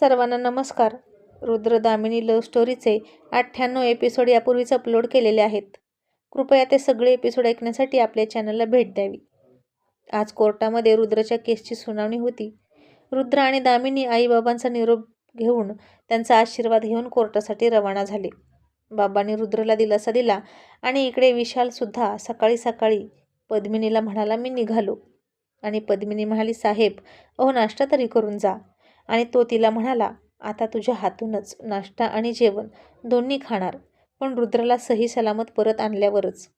सर्वांना नमस्कार. रुद्रदामिनी लव्ह स्टोरीचे अठ्ठ्याण्णव एपिसोड यापूर्वीच अपलोड केलेले आहेत. कृपया ते सगळे एपिसोड ऐकण्यासाठी आपल्या चॅनलला भेट द्यावी. आज कोर्टामध्ये रुद्रच्या केसची सुनावणी होती. रुद्र आणि दामिनी आईबाबांचा निरोप घेऊन त्यांचा आशीर्वाद घेऊन कोर्टासाठी रवाना झाले. बाबांनी रुद्रला दिलासा दिला आणि इकडे विशालसुद्धा सकाळी सकाळी पद्मिनीला म्हणाला मी निघालो. आणि पद्मिनी म्हणाली साहेब अहो नाश्ता तरी करून जा. आणि तो तिला म्हणाला आता तुझ्या हातूनच नाश्ता आणि जेवण दोन्ही खाणार पण रुद्राला सही सलामत परत आणल्यावरच.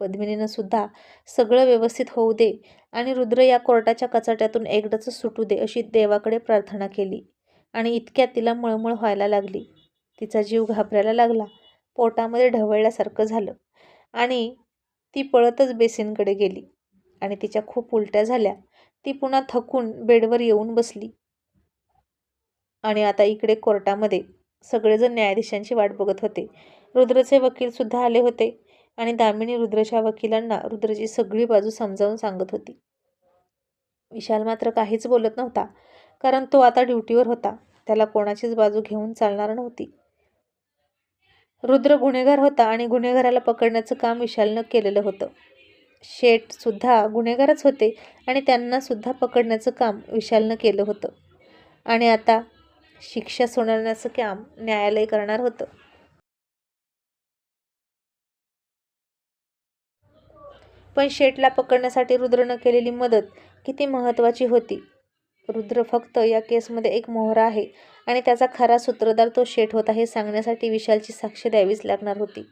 पद्मिनीनं सुद्धा सगळं व्यवस्थित होऊ दे आणि रुद्र या कोर्टाच्या कचाट्यातून एकदाच सुटू दे अशी देवाकडे प्रार्थना केली आणि इतक्यात तिला मळमळ व्हायला लागली. तिचा जीव घाबरायला लागला पोटामध्ये ढवळल्यासारखं झालं आणि ती पळतच बेसिनकडे गेली आणि तिच्या खूप उलट्या झाल्या. ती पुन्हा थकून बेडवर येऊन बसली. आणि आता इकडे कोर्टामध्ये सगळेजण न्यायाधीशांची वाट बघत होते. रुद्रचे वकीलसुद्धा आले होते आणि दामिनी रुद्रच्या वकिलांना रुद्रची सगळी बाजू समजावून सांगत होती. विशाल मात्र काहीच बोलत नव्हता कारण तो आता ड्युटीवर होता. त्याला कोणाचीच बाजू घेऊन चालणार नव्हती. रुद्र गुन्हेगार होता आणि गुन्हेगाराला पकडण्याचं काम विशालनं केलेलं होतं. शेठसुद्धा गुन्हेगारच होते आणि त्यांना सुद्धा पकडण्याचं काम विशालनं केलं होतं. आणि आता शिक्षा सुनावण्याचं काम न्यायालय करणार होतं. पण शेठला पकडण्यासाठी रुद्रनं केलेली मदत किती महत्त्वाची होती. रुद्र फक्त या केसमध्ये एक मोहरा आहे आणि त्याचा खरा सूत्रधार तो शेठ होता हे सांगण्यासाठी विशालची साक्ष द्यावीच लागणार होती.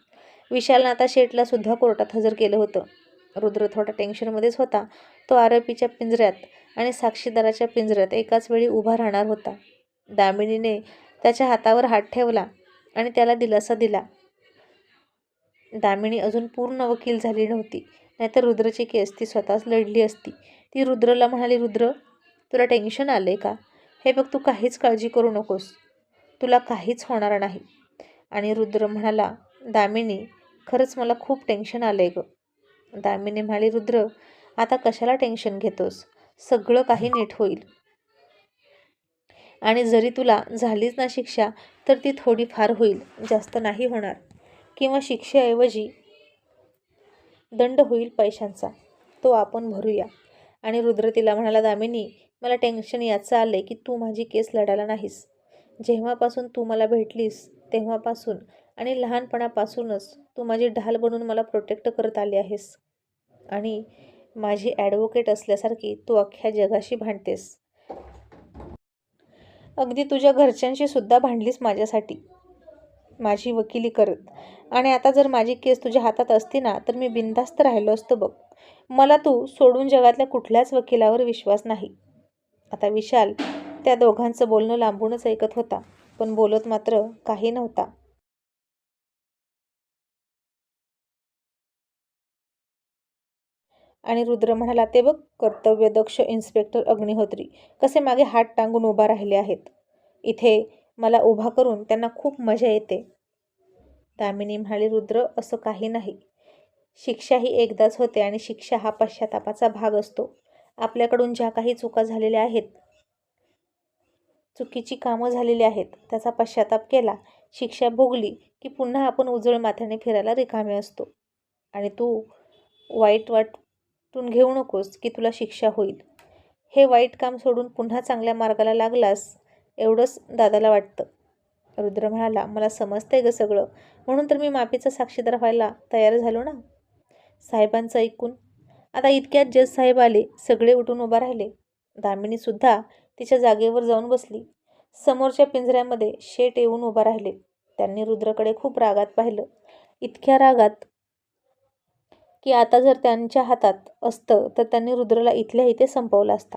विशालनं आता शेठला सुद्धा कोर्टात हजर केलं होतं. रुद्र थोडा टेन्शनमध्येच होता. तो आरोपीच्या पिंजऱ्यात आणि साक्षीदाराच्या पिंजऱ्यात एकाच वेळी उभा राहणार होता. दामिनीने त्याच्या हातावर हात ठेवला आणि त्याला दिलासा दिला. दामिनी अजून पूर्ण वकील झाली नव्हती. नाहीतर रुद्रची केस ती स्वतःच लढली असती. ती रुद्रला म्हणाली रुद्र तुला टेन्शन आलं आहे का? हे बघ तू काहीच काळजी करू नकोस. तुला काहीच होणार नाही. आणि रुद्र म्हणाला दामिनी खरंच मला खूप टेन्शन आलं आहे गं. दामिनी म्हणाली रुद्र आता कशाला टेन्शन घेतोस? सगळं काही नीट होईल. आणि जरी तुला झालीच ना शिक्षा तर ती थोडी फार होईल जास्त नाही होणार. किंवा शिक्षेऐवजी दंड होईल पैशांचा तो आपण भरूया. आणि रुद्र तिला म्हणाला दामिनी मला टेन्शन याचं आलं आहे की तू माझी केस लढायला नाहीस. जेव्हापासून तू मला भेटलीस तेव्हापासून आणि लहानपणापासूनच तू माझी ढाल बनून मला प्रोटेक्ट करत आली आहेस. आणि माझी ॲडव्होकेट असल्यासारखी तू अख्ख्या जगाशी भांडतेस. अगदी तुझ्या घरच्यांशी सुद्धा भांडलीस माझ्यासाठी. माझी वकिली करत. आणि आता जर माझी केस तुझ्या हातात असती ना तर मी बिनधास्त राहिलो असतो बघ. मला तू सोडून जगातल्या कुठल्याच वकिलावर विश्वास नाही. आता विशाल त्या दोघांचं बोलणं लांबूनच ऐकत होता. पण बोलत मात्र काही नव्हता. आणि रुद्र म्हणाला ते बघ कर्तव्यदक्ष इन्स्पेक्टर अग्निहोत्री कसे मागे हात टांगून उभा राहिले आहेत. इथे मला उभा करून त्यांना खूप मजा येते. दामिनी म्हणाली रुद्र असं काही नाही. शिक्षा ही एकदाच होते आणि शिक्षा हा पश्चातापाचा भाग असतो. आपल्याकडून ज्या काही चुका झालेल्या आहेत चुकीची कामं झालेली आहेत त्याचा पश्चाताप केला शिक्षा भोगली की पुन्हा आपण उजळ माथ्याने फिरायला रिकामे असतो. आणि तू वाईट वाट तून घेऊ नकोस की तुला शिक्षा होईल. हे वाईट काम सोडून पुन्हा चांगल्या मार्गाला लागलास एवढंच दादाला वाटतं. रुद्र म्हणाला मला समजतंय गं सगळं. म्हणून तर मी माफीचा साक्षीदार व्हायला तयार झालो ना? साहेबांचं ऐकून आता इतक्यात जज साहेब आले सगळे उठून उभा राहिले. दामिनीसुद्धा तिच्या जागेवर जाऊन बसली. समोरच्या पिंजऱ्यामध्ये शेट येऊन उभा राहिले. त्यांनी रुद्रकडे खूप रागात पाहिलं. इतक्या रागात की आता जर त्यांच्या हातात असतं तर त्यांनी रुद्रला इथल्या इथे संपवला असता.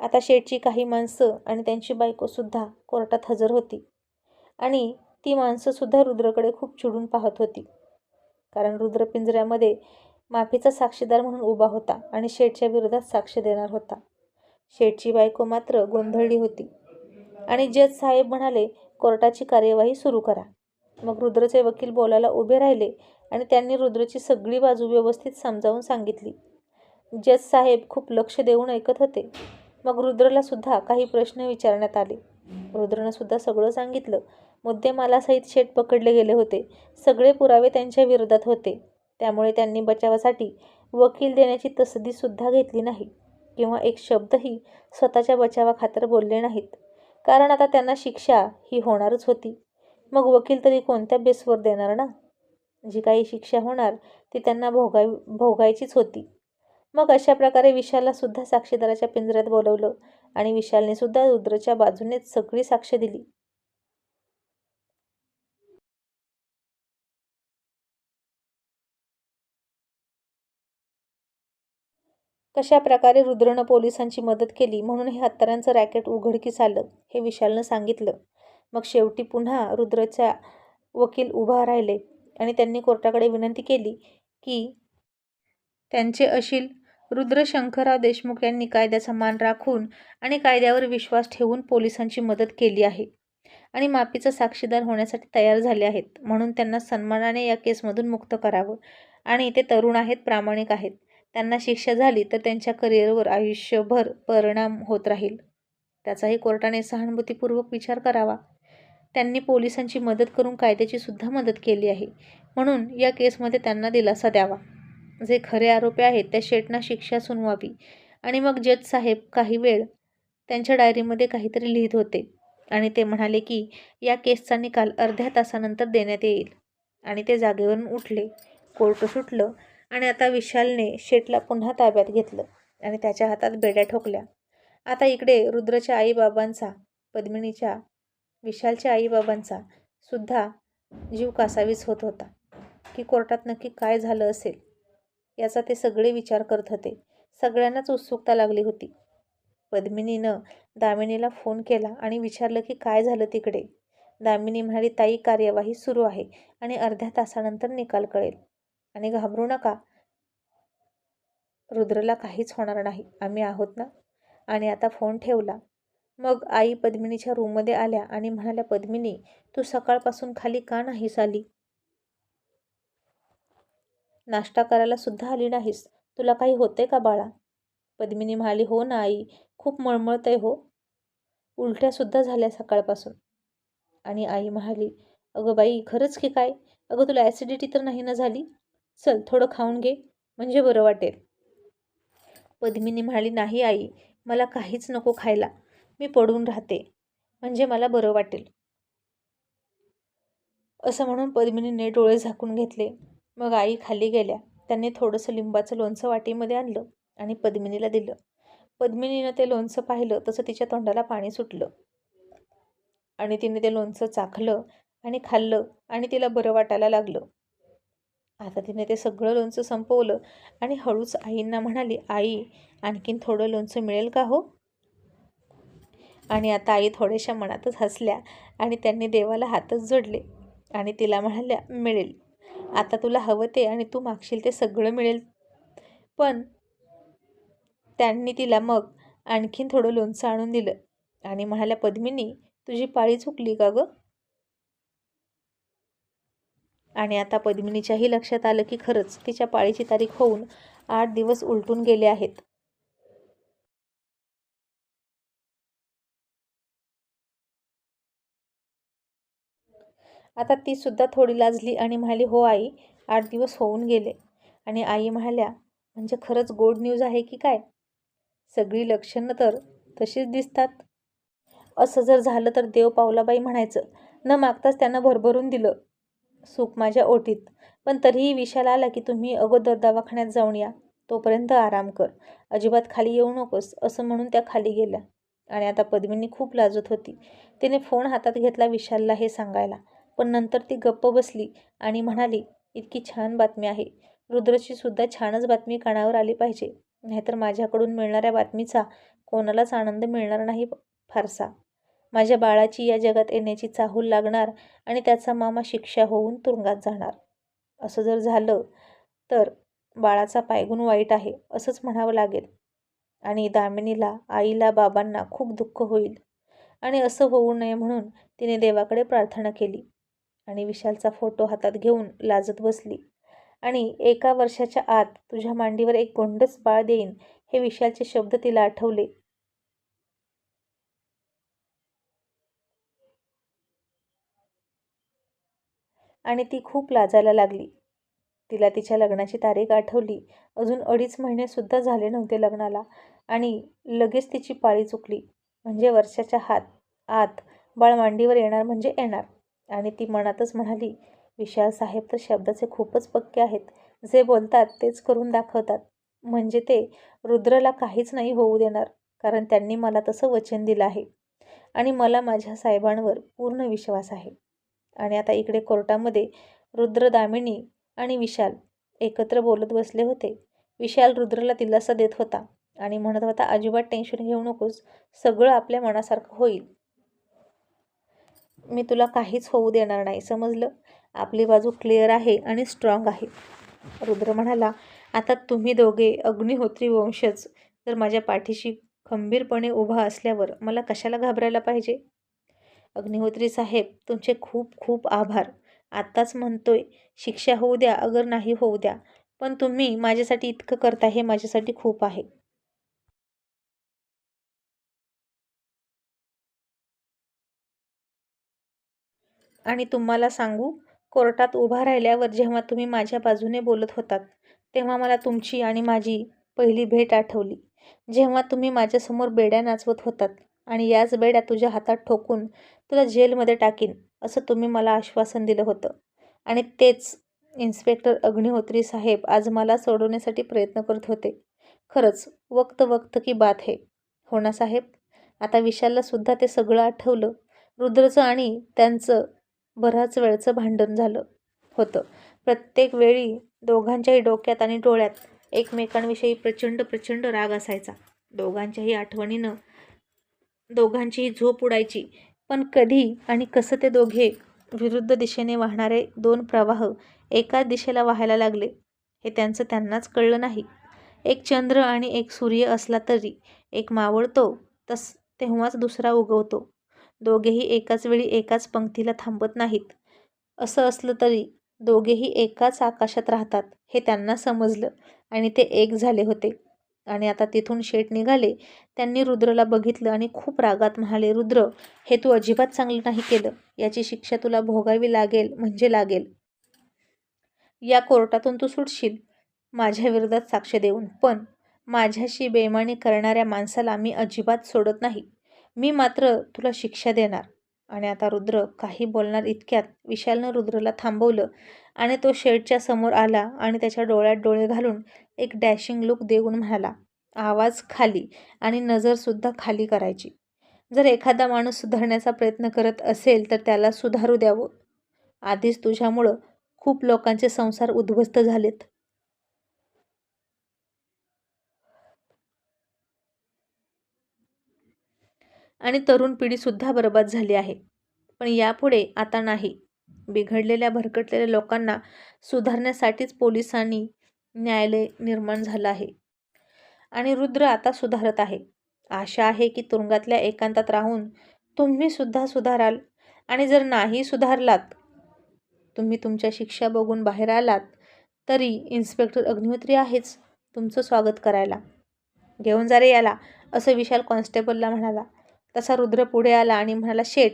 आता शेठची काही माणसं आणि त्यांची बायकोसुद्धा कोर्टात हजर होती. आणि ती माणसंसुद्धा रुद्रकडे खूप चिडून पाहत होती. कारण रुद्र पिंजऱ्यामध्ये माफीचा साक्षीदार म्हणून उभा होता आणि शेठच्या विरोधात साक्ष देणार होता. शेठची बायको मात्र गोंधळली होती. आणि जज साहेब म्हणाले कोर्टाची कार्यवाही सुरू करा. मग रुद्रचे वकील बोलायला उभे राहिले आणि त्यांनी रुद्रची सगळी बाजू व्यवस्थित समजावून सांगितली. जज साहेब खूप लक्ष देऊन ऐकत होते. मग रुद्रला सुद्धा काही प्रश्न विचारण्यात आले. रुद्रनं सुद्धा सगळं सांगितलं. मुद्देमालासहित शेट पकडले गेले होते. सगळे पुरावे त्यांच्या विरोधात होते. त्यामुळे त्यांनी बचावासाठी वकील देण्याची तसदीसुद्धा घेतली नाही. किंवा एक शब्दही स्वतःच्या बचावाखातर बोलले नाहीत. कारण आता त्यांना शिक्षा ही होणारच होती. मग वकील तरी कोणत्या बेसवर देणार ना? जी काही शिक्षा होणार ती त्यांना भोगाय भोगायचीच होती. मग अशा प्रकारे विशाललासुद्धा साक्षीदाराच्या पिंजऱ्यात बोलवलं आणि विशालने सुद्धा रुद्रच्या बाजूनेच सगळी साक्ष दिली. कशा प्रकारे रुद्रनं पोलिसांची मदत केली म्हणून हे हत्यारांचं रॅकेट उघडकीस आलं हे विशालनं सांगितलं. मग शेवटी पुन्हा रुद्रच्या वकील उभा राहिले आणि त्यांनी कोर्टाकडे विनंती केली की त्यांचे अशील रुद्र शंकरराव देशमुख यांनी कायद्याचा मान राखून आणि कायद्यावर विश्वास ठेवून पोलिसांची मदत केली आहे आणि माफीचा साक्षीदार होण्यासाठी तयार झाले आहेत म्हणून त्यांना सन्मानाने या केसमधून मुक्त करावं. आणि ते तरुण आहेत प्रामाणिक आहेत. त्यांना शिक्षा झाली तर त्यांच्या करिअरवर आयुष्यभर परिणाम होत राहील. त्याचाही कोर्टाने सहानुभूतीपूर्वक विचार करावा. त्यांनी पोलिसांची मदत करून कायद्याची सुद्धा मदत केली आहे. म्हणून या केसमध्ये त्यांना दिलासा द्यावा. जे खरे आरोपी आहेत त्या शेटना शिक्षा सुनवावी. आणि मग जज साहेब काही वेळ त्यांच्या डायरीमध्ये काहीतरी लिहित होते. आणि ते म्हणाले की या केसचा निकाल अर्ध्या तासानंतर देण्यात येईल. आणि ते जागेवरून उठले. कोर्ट सुटलं. आणि आता विशालने शेटला पुन्हा ताब्यात घेतलं आणि त्याच्या हातात बेड्या ठोकल्या. आता इकडे रुद्रच्या आईबाबांचा पद्मिनीच्या विशालच्या आईबाबांचा सुद्धा जीव कासावीस होत होता. की कोर्टात नक्की काय झालं असेल याचा ते सगळे विचार करत होते. सगळ्यांनाच उत्सुकता लागली होती. पद्मिनीनं दामिनीला फोन केला आणि विचारलं की काय झालं तिकडे? दामिनी म्हणाली ताई कार्यवाही सुरू आहे आणि अर्ध्या तासानंतर निकाल कळेल. आणि घाबरू नका. रुद्रला काहीच होणार नाही. आम्ही आहोत ना? आणि आता फोन ठेवला. मग आई पद्मिनीच्या रूममध्ये आल्या आणि म्हणाल्या पद्मिनी तू सकाळपासून खाली का नाहीस आली? नाश्ता करायला सुद्धा आली नाहीस. तुला काही होते का बाळा? पद्मिनी म्हणाली हो ना आई खूप मळमळतंय हो. उलट्यासुद्धा झाल्या सकाळपासून. आणि आई म्हणाली अगं बाई खरंच की काय? अगं तुला ॲसिडिटी तर नाही ना झाली? चल थोडं खाऊन घे म्हणजे बरं वाटेल. पद्मिनी म्हणाली नाही आई मला काहीच नको खायला. मी पडून राहते. म्हणजे मला बरं वाटेल. असं म्हणून पद्मिनीने डोळे झाकून घेतले. मग आई खाली गेल्या. त्यांनी थोडंसं लिंबाचं लोणचं वाटीमध्ये आणलं आणि पद्मिनीला दिलं. पद्मिनीनं ते लोणचं पाहिलं तसं तिच्या तोंडाला पाणी सुटलं. आणि तिने ते लोणचं चाखलं आणि खाल्लं आणि तिला बरं वाटायला लागलं. आता तिने ते सगळं लोणचं संपवलं आणि हळूच आईंना म्हणाली आई आणखीन थोडं लोणचं मिळेल का हो? आणि आता आई थोड्याशा मनातच हसल्या आणि त्यांनी देवाला हातच जोडले आणि तिला म्हणाल्या मिळेल. आता तुला हवं ते आणि तू मागशील ते सगळं मिळेल. पण त्यांनी तिला मग आणखीन थोडं लोणचं आणून दिलं आणि म्हणाल्या पद्मिनी तुझी पाळी चुकली का गं? आणि आता पद्मिनीच्याही लक्षात आलं की खरंच तिच्या पाळीची तारीख होऊन आठ दिवस उलटून गेले आहेत. आता ती सुद्धा थोडी लाजली आणि म्हणाली हो आई आठ दिवस होऊन गेले. आणि आई म्हणाल्या म्हणजे खरंच गोड न्यूज आहे की काय? सगळी लक्षणं तर तशीच दिसतात. असं जर झालं तर देव पावलाबाई म्हणायचं. न मागताच त्यांना भरभरून दिलं. सुख माझ्या ओटीत. पण तरीही विशाल आला की तुम्ही अगोदर दवाखान्यात जाऊन या. तोपर्यंत आराम कर. अजिबात खाली येऊ नकोस असं म्हणून त्या खाली गेल्या. आणि आता पद्मिनी खूप लाजत होती. तिने फोन हातात घेतला विशालला हे सांगायला. पण नंतर ती गप्प बसली आणि म्हणाली इतकी छान बातमी आहे. रुद्रची सुद्धा छानच बातमी कानावर आली पाहिजे. नाहीतर माझ्याकडून मिळणाऱ्या बातमीचा कोणालाच आनंद मिळणार नाही फारसा. माझ्या बाळाची या जगात येण्याची चाहूल लागणार आणि त्याचा मामा शिक्षा होऊन तुरुंगात जाणार. असं जर झालं तर बाळाचा पायगुण वाईट आहे असंच म्हणावं लागेल. आणि दामिनीला आईला बाबांना खूप दुःख होईल. आणि असं होऊ नये म्हणून तिने देवाकडे प्रार्थना केली आणि विशालचा फोटो हातात घेऊन लाजत बसली. आणि एका वर्षाच्या आत तुझ्या मांडीवर एक गोंडस बाळ देईन हे विशालचे शब्द तिला आठवले. आणि ती खूप लाजायला लागली. तिला तिच्या लग्नाची तारीख आठवली. अजून अडीच महिनेसुद्धा झाले नव्हते लग्नाला आणि लगेच तिची पाळी चुकली. म्हणजे वर्षाच्या हात आत बाळ मांडीवर येणार म्हणजे येणार. आणि ती मनातच म्हणाली विशाल साहेब तर शब्दाचे खूपच पक्के आहेत. जे बोलतात तेच करून दाखवतात. म्हणजे ते रुद्रला काहीच नाही होऊ देणार कारण त्यांनी मला तसं वचन दिलं आहे. आणि मला माझ्या साहेबांवर पूर्ण विश्वास आहे. आणि आता इकडे कोर्टामध्ये रुद्र दामिनी आणि विशाल एकत्र बोलत बसले होते. विशाल रुद्रला दिलासा देत होता आणि म्हणत होता अजिबात टेन्शन घेऊ नकोस सगळं आपल्या मनासारखं होईल. मी तुला काहीच होऊ देणार नाही समजलं? आपली बाजू क्लिअर आहे आणि स्ट्रॉंग आहे. रुद्र म्हणाला आता तुम्ही दोघे अग्निहोत्री वंशज जर माझ्या पाठीशी खंबीरपणे उभा असल्यावर मला कशाला घाबरायला पाहिजे? अग्निहोत्री साहेब तुमचे खूप खूप आभार. आत्ताच म्हणतोय शिक्षा होऊ द्या अगर नाही होऊ द्या पण तुम्ही माझ्यासाठी इतकं करता हे माझ्यासाठी खूप आहे. आणि तुम्हाला सांगू कोर्टात उभा राहिल्यावर जेव्हा तुम्ही माझ्या बाजूने बोलत होतात तेव्हा मला तुमची आणि माझी पहिली भेट आठवली. जेव्हा तुम्ही माझ्यासमोर बेड्या नाचवत होतात आणि याच बेड्या तुझ्या हातात ठोकून तुला जेलमध्ये टाकीन असं तुम्ही मला आश्वासन दिलं होतं. आणि तेच इन्स्पेक्टर अग्निहोत्री साहेब आज मला सोडवण्यासाठी प्रयत्न करत होते. खरंच वक्त वक्त की बात हे. हो ना साहेब? आता विशालला सुद्धा ते सगळं आठवलं. रुद्रचं आणि त्यांचं बराच वेळचं भांडण झालं होतं. प्रत्येक वेळी दोघांच्याही डोक्यात आणि डोळ्यात एकमेकांविषयी प्रचंड प्रचंड राग असायचा. दोघांच्याही आठवणीनं दोघांचीही झोप उडायची. पण कधी आणि कसं ते दोघे विरुद्ध दिशेने वाहणारे दोन प्रवाह एकाच दिशेला वाहायला लागले हे त्यांचं त्यांनाच कळलं नाही. एक चंद्र आणि एक सूर्य असला तरी एक मावळतो तस तेव्हाच दुसरा उगवतो. दोघेही एकाच वेळी एकाच पंक्तीला थांबत नाहीत. असं असलं तरी दोघेही एकाच आकाशात राहतात हे त्यांना समजलं आणि ते एक झाले होते. आणि आता तिथून शेट निघाले. त्यांनी रुद्रला बघितलं आणि खूप रागात म्हणाले रुद्र हे तू अजिबात चांगलं नाही केलं. याची शिक्षा तुला भोगावी लागेल म्हणजे लागेल. या कोर्टातून तू सुटशील. माझ्या विरोधात साक्ष देऊन. पण माझ्याशी बेमानी करणाऱ्या माणसाला मी अजिबात सोडत नाही. मी मात्र तुला शिक्षा देणार. आणि आता रुद्र काही बोलणार इतक्यात विशालनं रुद्रला थांबवलं आणि तो शेडच्या समोर आला आणि त्याच्या डोळ्यात डोळे घालून एक डॅशिंग लुक देऊन म्हणाला आवाज खाली आणि नजरसुद्धा खाली करायची. जर एखादा माणूस सुधारण्याचा प्रयत्न करत असेल तर त्याला सुधारू द्यावं. आधीच तुझ्यामुळं खूप लोकांचे संसार उद्ध्वस्त झालेत. आणि तरुण पिढीसुद्धा बरबाद झाली आहे. पण यापुढे आता नाही. बिघडलेल्या भरकटलेल्या लोकांना सुधारण्यासाठीच पोलिसांनी न्यायालय निर्माण झालं आहे. आणि रुद्र आता सुधारत आहे. आशा आहे की तुरुंगातल्या एकांतात राहून तुम्ही सुद्धा सुधाराल. आणि जर नाही सुधारलात तुम्ही तुमच्या शिक्षा बघून बाहेर आलात तरी इन्स्पेक्टर अग्निहोत्री आहेच तुमचं स्वागत करायला. घेऊन जा रे याला असं विशाल कॉन्स्टेबलला म्हणाला. तसा रुद्र पुढे आला आणि म्हणाला शेठ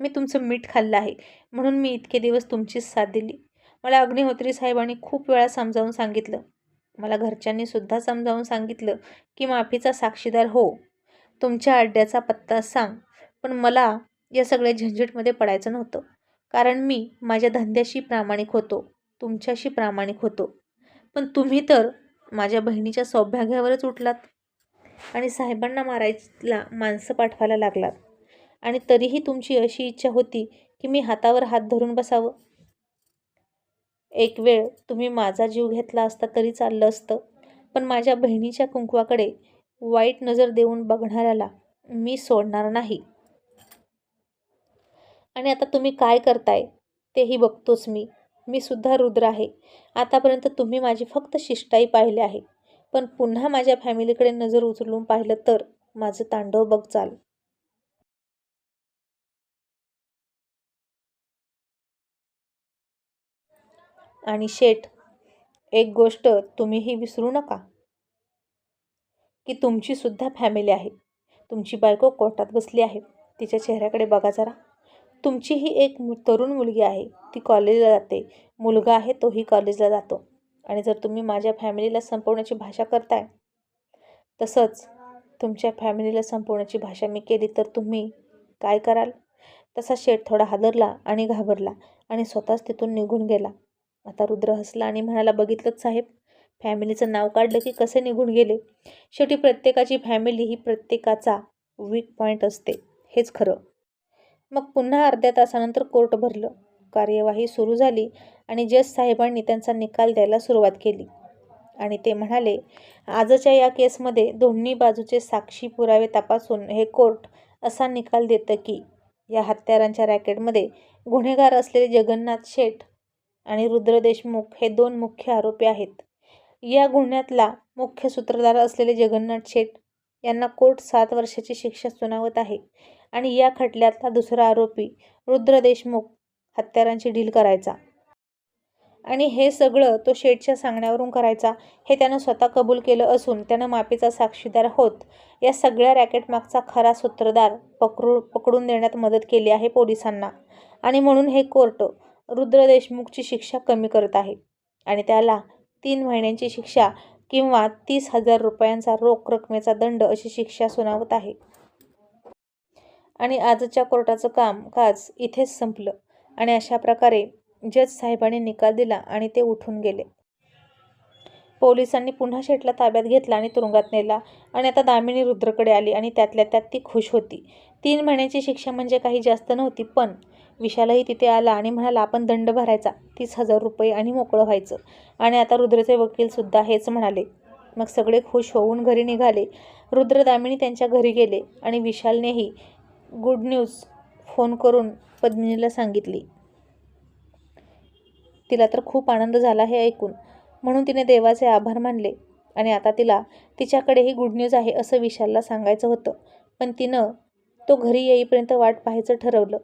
मी तुमचं मीठ खाल्लं आहे. म्हणून मी इतके दिवस तुमचीच साथ दिली. मला अग्निहोत्री साहेबांनी खूप वेळा समजावून सांगितलं. मला घरच्यांनी सुद्धा समजावून सांगितलं की माफीचा साक्षीदार हो. तुमच्या अड्ड्याचा पत्ता सांग. पण मला या सगळ्या झंझटमध्ये पडायचं नव्हतं. कारण मी माझ्या धंद्याशी प्रामाणिक होतो. तुमच्याशी प्रामाणिक होतो. पण तुम्ही तर माझ्या बहिणीच्या सौभाग्यावरच उठलात आणि साहेबांना मारायला माणसं पाठवायला लागलात. आणि तरीही तुमची अशी इच्छा होती की मी हातावर हात धरून बसावं. एक वेळ तुम्ही माझा जीव घेतला असता तरी चाललं असतं. पण माझ्या बहिणीच्या कुंकवाकडे वाईट नजर देऊन बघणाऱ्याला मी सोडणार नाही. आणि आता तुम्ही काय करताय? तेही बघतोच मी. मी सुद्धा रुद्र आहे. आतापर्यंत तुम्ही माझी फक्त शिष्टाई पाहिले आहे. पण पुन्हा माझ्या फॅमिलीकडे नजर उचलून पाहिलं तर माझं तांडव बघ चाल आणि शेठ एक गोष्ट तुम्हीही विसरू नका. की तुमची सुद्धा फॅमिली आहे. तुमची बायको कोर्टात बसली आहे. तिच्या चेहऱ्याकडे बघा जरा. तुमची ही एक तरुण मुलगी आहे. ती कॉलेजला जाते. मुलगा आहे तोही कॉलेजला जातो. आणि जर तुम्ही माझ्या फॅमिलीला संपवण्याची भाषा करताय तसंच तुमच्या फॅमिलीला संपवण्याची भाषा मी केली तर तुम्ही काय कराल? तसा शेठ थोडा हादरला आणि घाबरला आणि स्वतःच तिथून निघून गेला. आता रुद्र हसला आणि म्हणाला बघितलंच साहेब फॅमिलीचं नाव काढलं की कसे निघून गेले? शेवटी प्रत्येकाची फॅमिली ही प्रत्येकाचा वीक पॉईंट असते. हेच खरं. मग पुन्हा अर्ध्या तासानंतर कोर्ट भरलं. कार्यवाही सुरू झाली आणि जज साहेबांनी त्यांचा निकाल द्यायला सुरुवात केली. आणि ते म्हणाले आजच्या या केसमध्ये दोन्ही बाजूचे साक्षी पुरावे तपासून हे कोर्ट असा निकाल देतं की या हत्यारांच्या रॅकेटमध्ये गुन्हेगार असलेले जगन्नाथ शेठ आणि रुद्र देशमुख हे दोन मुख्य आरोपी आहेत. या गुन्ह्यातला मुख्य सूत्रधार असलेले जगन्नाथ शेठ यांना कोर्ट सात वर्षाची शिक्षा सुनावत आहे आणि या खटल्यातला दुसरा आरोपी रुद्र देशमुख हत्यारांची डील करायचा. आणि हे सगळं तो शेठच्या सांगण्यावरून करायचा हे त्यानं स्वतः कबूल केलं असून त्यानं माफीचा साक्षीदार होत या सगळ्या रॅकेटमागचा खरा सूत्रधार पकडू पकडून देण्यात मदत केली आहे पोलिसांना. आणि म्हणून हे कोर्ट रुद्र देशमुखची शिक्षा कमी करत आहे. आणि त्याला तीन महिन्यांची शिक्षा किंवा तीस हजार रुपयांचा रोख रकमेचा दंड अशी शिक्षा सुनावत आहे. आणि आजच्या कोर्टाचं कामकाज इथेच संपलं. आणि अशा प्रकारे जज साहेबांनी निकाल दिला आणि ते उठून गेले. पोलिसांनी पुन्हा शेटला ताब्यात घेतला आणि तुरुंगात नेला. आणि आता दामिनी रुद्रकडे आली आणि त्यातल्या त्यात ती खुश होती. तीन महिन्याची शिक्षा म्हणजे काही जास्त नव्हती पण विशालही तिथे आला आणि म्हणाला आपण दंड भरायचा. तीस हजार रुपये आणि मोकळं व्हायचं. आणि आता रुद्रचे वकीलसुद्धा हेच म्हणाले. मग सगळे खुश होऊन घरी निघाले. रुद्र दामिनी त्यांच्या घरी गेले आणि विशालनेही गुड न्यूज फोन करून पद्मिनीला सांगितली. तिला तर खूप आनंद झाला हे ऐकून. म्हणून तिने देवाचे आभार मानले आणि आता तिला तिच्याकडेही गुड न्यूज आहे असं विशालला सांगायचं होतं. पण तिनं तो घरी येईपर्यंत वाट पाहायचं ठरवलं.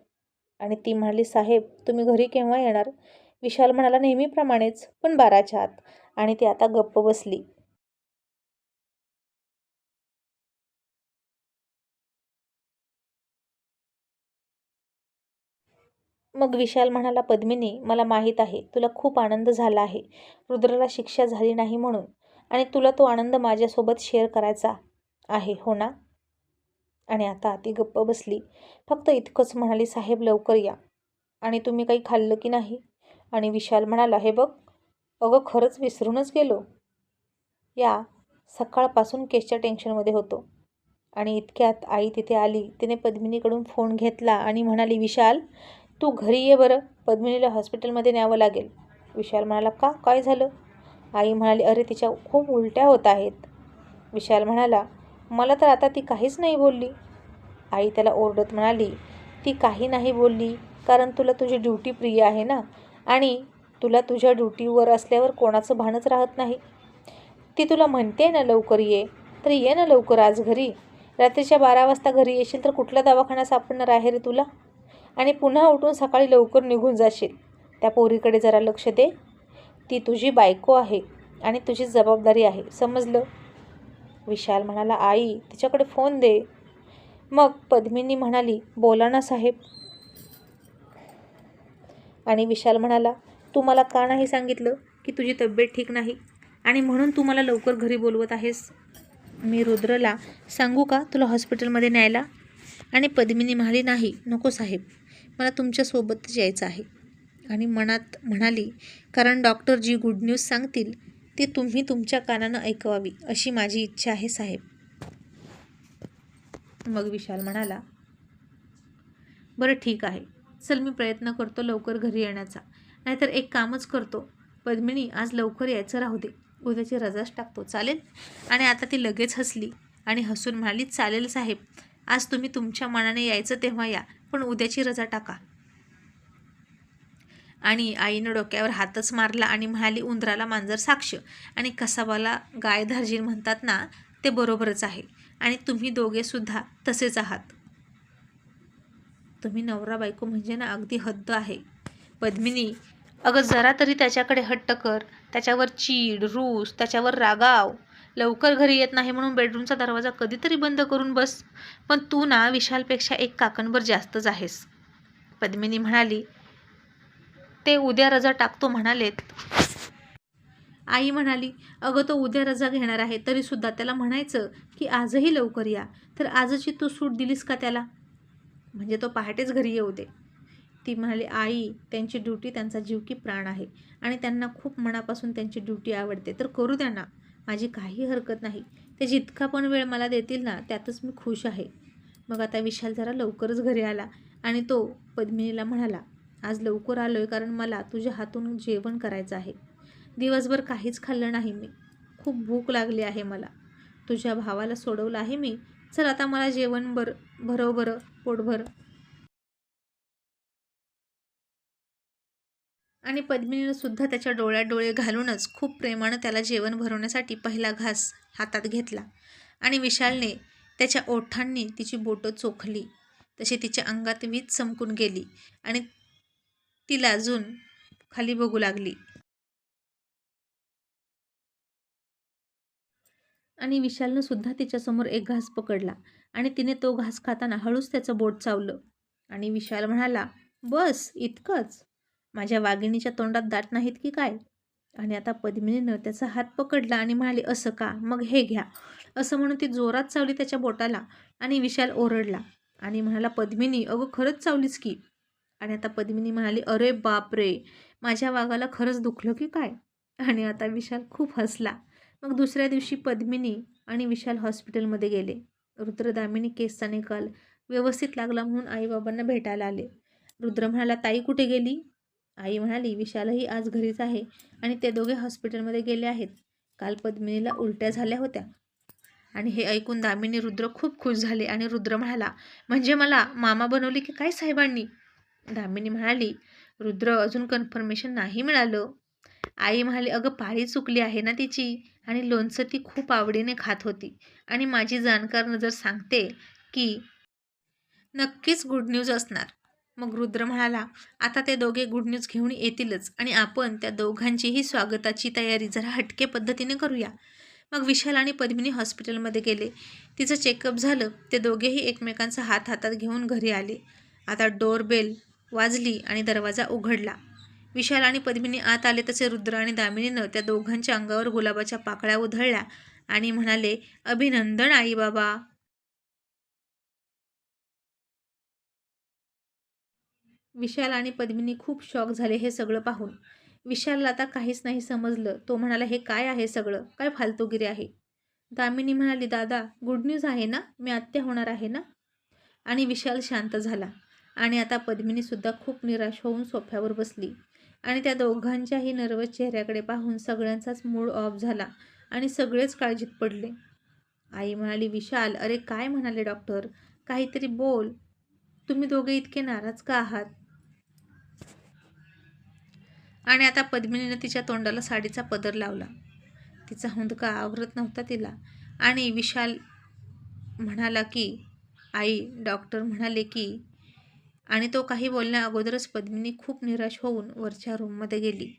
आणि ती म्हणाली साहेब तुम्ही घरी केव्हा येणार? विशाल म्हणाला नेहमीप्रमाणेच पण बाराच्या आत. आणि ती आता गप्प बसली. मग विशाल म्हणाला पद्मिनी मला माहीत आहे तुला खूप आनंद झाला आहे. रुद्राला शिक्षा झाली नाही म्हणून. आणि तुला तो आनंद माझ्यासोबत शेअर करायचा आहे हो ना? आणि आता ती गप्प बसली. फक्त इतकंच म्हणाली साहेब लवकर या. आणि तुम्ही काही खाल्लं की नाही? आणि विशाल म्हणाला हे बघ अगं खरंच विसरूनच गेलो. या सकाळपासून केसच्या टेन्शनमध्ये होतो. आणि इतक्यात आई तिथे आली. तिने पद्मिनीकडून फोन घेतला आणि म्हणाली विशाल तू घरी ये बरं. पद्मिनीला हॉस्पिटलमध्ये न्यावं लागेल. विशाल म्हणाला का? काय झालं? आई म्हणाली अरे तिच्या खूप उलट्या होत आहेत. विशाल म्हणाला मला तर आता ती काहीच नाही बोलली. आई त्याला ओरडत म्हणाली ती काही नाही बोलली कारण तुला तुझी ड्युटी प्रिय आहे ना? आणि तुला तुझ्या ड्युटीवर असल्यावर कोणाचं भानच राहत नाही. ती तुला म्हणते ना लवकर ये तर ये ना लवकर आज घरी. रात्रीच्या बारा वाजता घरी येशील तर कुठला दवाखाना सापडणार आहे रे तुला? आणि पुन्हा उठून सकाळी लवकर निघून जाशील. त्या पोरीकडे जरा लक्ष दे. ती तुझी बायको आहे आणि तुझी जबाबदारी आहे समजलं? विशाल म्हणाला आई तिच्याकडे फोन दे. मग पद्मिनी म्हणाली बोला ना साहेब. आणि विशाल म्हणाला तू मला का नाही सांगितलं की तुझी तब्येत ठीक नाही आणि म्हणून तू मला लवकर घरी बोलवत आहेस? मी रुद्रला सांगू का तुला हॉस्पिटलमध्ये न्यायला? आणि पद्मिनी म्हणाली नाही नको साहेब मला तुमच्यासोबतच यायचं आहे. आणि मनात म्हणाली कारण डॉक्टर जी गुड न्यूज सांगतील ती तुम्ही तुमच्या कानानं ऐकवावी अशी माझी इच्छा आहे साहेब. मग विशाल म्हणाला बरं ठीक आहे. चल मी प्रयत्न करतो लवकर घरी येण्याचा. नाहीतर एक कामच करतो. पद्मिनी आज लवकर यायचं राहू दे. उद्याची रजाच टाकतो. चालेल? आणि आता ती लगेच हसली आणि हसून म्हणाली चालेल साहेब. आज तुम्ही तुमच्या मनाने यायचं तेव्हा या. पण उद्याची रजा टाका. आणि आईनं डोक्यावर हातच मारला आणि म्हणाली उंदराला मांजर साक्ष. आणि कसाबाला गाय धार्जिन म्हणतात ना ते बरोबरच आहे. आणि तुम्ही दोघेसुद्धा तसेच आहात. तुम्ही नवरा बायको म्हणजे ना अगदी हद्द आहे. पद्मिनी अगं जरा तरी त्याच्याकडे हट्ट कर. त्याच्यावर चीड रूस त्याच्यावर रागाव. लवकर घरी येत नाही म्हणून बेडरूमचा दरवाजा कधीतरी बंद करून बस. पण तू ना विशालपेक्षा एक काकणभर जास्तच आहेस. पद्मिनी म्हणाली ते उद्या रजा टाकतो म्हणालेत. आई म्हणाली अगं तो उद्या रजा घेणार आहे तरीसुद्धा त्याला म्हणायचं की आजही लवकर या तर आजची तू सूट दिलीस का त्याला? म्हणजे तो पहाटेच घरी येऊ दे. ती म्हणाली आई त्यांची ड्युटी त्यांचा जीव की प्राण आहे आणि त्यांना खूप मनापासून त्यांची ड्युटी आवडते तर करू त्यांना माझी काही हरकत नाही. ते जितका पण वेळ मला देतील ना त्यातच मी खुश आहे. मग आता विशाल जरा लवकरच घरी आला आणि तो पद्मिनीला म्हणाला आज लवकर आलो आहे कारण मला तुझ्या हातून जेवण करायचं आहे. दिवसभर काहीच खाल्लं नाही मी. खूप भूक लागली आहे मला. तुझ्या भावाला सोडवलं आहे मी. चल आता मला जेवण बर भरव बरं पोटभर. आणि पद्मिनीनं सुद्धा त्याच्या डोळ्यात डोळे घालूनच खूप प्रेमानं त्याला जेवण भरवण्यासाठी पहिला घास हातात घेतला. आणि विशालने त्याच्या ओठांनी तिची बोटं चोखली. तशी तिच्या अंगात वीज चमकून गेली. आणि तिला अजून खाली बघू लागली. आणि विशालनं सुद्धा तिच्यासमोर एक घास पकडला आणि तिने तो घास खाताना हळूच त्याचं बोट चावलं. आणि विशाल म्हणाला बस इतकंच. माझ्या वाघिणीच्या तोंडात दाट नाहीत की काय? आणि आता पद्मिनीनं त्याचा हात पकडला आणि म्हणाली असं का? मग हे घ्या. असं म्हणून ती जोरात चावली त्याच्या बोटाला आणि विशाल ओरडला. आणि म्हणाला पद्मिनी अगं खरंच चावलीस की? आणि आता पद्मिनी म्हणाली अरे बाप रे माझ्या वाघाला खरंच दुखलं की काय? आणि आता विशाल खूप हसला. मग दुसऱ्या दिवशी पद्मिनी आणि विशाल हॉस्पिटलमध्ये गेले. रुद्रदामिनी केसचा निकाल व्यवस्थित लागला म्हणून आईबाबांना भेटायला आले. रुद्र म्हणाला ताई कुठे गेली? आई म्हणाली विशालही आज घरीच आहे आणि ते दोघे हॉस्पिटलमध्ये गेले आहेत. काल पद्मिनीला उलट्या झाल्या होत्या. आणि हे ऐकून दामिनी रुद्र खूप खुश झाले आणि रुद्र म्हणाला म्हणजे मला मामा बनवले की काय साहेबांनी? दामिनी म्हणाली रुद्र अजून कन्फर्मेशन नाही मिळालं. आई म्हणाली अगं पाळी चुकली आहे ना तिची आणि लोणचं ती खूप आवडीने खात होती आणि माझी जाणकार नजर सांगते की नक्कीच गुड न्यूज असणार. मग रुद्र म्हणाला आता ते दोघे गुड न्यूज घेऊन येतीलच आणि आपण त्या दोघांचीही स्वागताची तयारी जरा हटके पद्धतीने करूया. मग विशाल आणि पद्मिनी हॉस्पिटलमध्ये गेले. तिचं चेकअप झालं. ते दोघेही एकमेकांचा हात हातात घेऊन घरी आले. आता डोरबेल वाजली आणि दरवाजा उघडला. विशाल आणि पद्मिनी आत आले तसे रुद्र आणि दामिनीनं त्या दोघांच्या अंगावर गुलाबाच्या पाकळ्या उधळल्या आणि म्हणाले अभिनंदन आई बाबा विशाल आणि पद्मिनी खूप शॉक झाले हे सगळं पाहून. विशालला आता काहीच नाही समजलं. तो म्हणाला हे काय आहे सगळं? काय फालतूगिरी आहे? दामिनी म्हणाली दादा गुड न्यूज आहे ना? मी आत्या होणार आहे ना? आणि विशाल शांत झाला. आणि आता पद्मिनीसुद्धा खूप निराश होऊन सोफ्यावर बसली. आणि त्या दोघांच्याही नर्वस चेहऱ्याकडे पाहून सगळ्यांचाच मूड ऑफ झाला आणि सगळेच काळजीत पडले. आई म्हणाली विशाल अरे काय म्हणाले डॉक्टर काहीतरी बोल. तुम्ही दोघे इतके नाराज का आहात? आणि आता पद्मिनीनं तिच्या तोंडाला साडीचा पदर लावला. तिचा हुंदका आवरत नव्हता तिला. आणि विशाल म्हणाला की आई डॉक्टर म्हणाले की आणि तो काही बोलण्या अगोदरच पद्मिनी खूप निराश होऊन वरच्या रूममध्ये गेली.